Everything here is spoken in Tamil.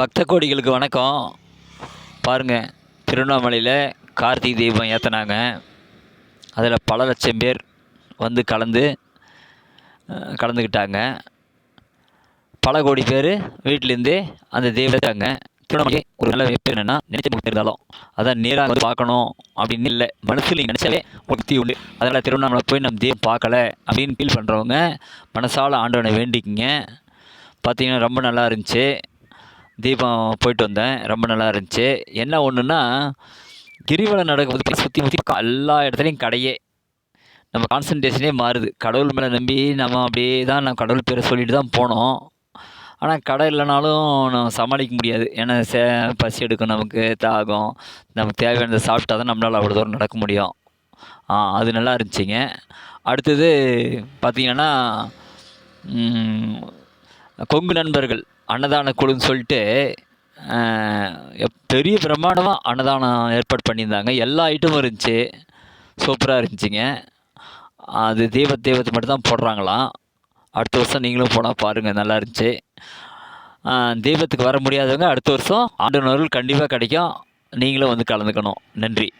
பக்த கோடிகளுக்கு வணக்கம். பாருங்கள் திருவண்ணாமலையில் கார்த்திகை தீபம் ஏற்றினாங்க அதில் பல லட்சம் பேர் வந்து கலந்து கலந்துக்கிட்டாங்க. பல கோடி பேர் வீட்டிலேருந்தே அந்த தெய்வத்தாங்க திருவண்ணாமலை ஒரு நல்ல பேர் என்னென்னா நினைச்ச இருந்தாலும் அதான் நேராக வந்து பார்க்கணும் அப்படின்னு இல்லை. மனசில் நீங்கள் நினச்சாலே முக்தி உண்டு. அதனால் திருவண்ணாமலை போய் நம்ம தீபம் பார்க்கல அப்படின்னு ஃபீல் பண்ணுறவங்க மனசால் ஆண்டவனை வேண்டிக்கிங்க. பார்த்தீங்கன்னா ரொம்ப நல்லா இருந்துச்சு. தீபம் போயிட்டு வந்தேன். ரொம்ப நல்லா இருந்துச்சு. என்ன ஒன்றுன்னா கிரிவலம் நடக்கும்போது சுற்றி முற்றி எல்லா இடத்துலையும் கடையே. நம்ம கான்சன்ட்ரேஷனே மாறுது. கடவுள் மேலே நம்பி நம்ம அப்படியே தான் நம்ம கடவுள் பேரை சொல்லிட்டு தான் போனோம். ஆனால் கடை இல்லைனாலும் நம்ம சமாளிக்க முடியாது. ஏன்னா சே பசி எடுக்கும் நமக்கு தாகம் நமக்கு தேவையானதை சாப்பிட்டா தான் நம்மளால் அவ்வளோ தூரம் நடக்க முடியும். ஆ அது நல்லா இருந்துச்சுங்க. அடுத்தது பார்த்திங்கன்னா கொங்கு நண்பர்கள். அன்னதான குழுன்னு சொல்லிட்டு எப்- பெரிய பிரம்மாண்டமாக அன்னதானம் ஏற்பாடு பண்ணியிருந்தாங்க. எல்லா ஐட்டமும் இருந்துச்சு. சூப்பராக இருந்துச்சுங்க. அது தெய்வ தெய்வத்தை மட்டும் தான் போடுறாங்களாம். அடுத்த வருஷம் நீங்களும் போனால் பாருங்கள் நல்லா இருந்துச்சு. தெய்வத்துக்கு வர முடியாதவங்க அடுத்த வருஷம் ஆண்டவர்கள் கண்டிப்பாக கிடைக்கும். நீங்களும் வந்து கலந்துக்கணும். நன்றி.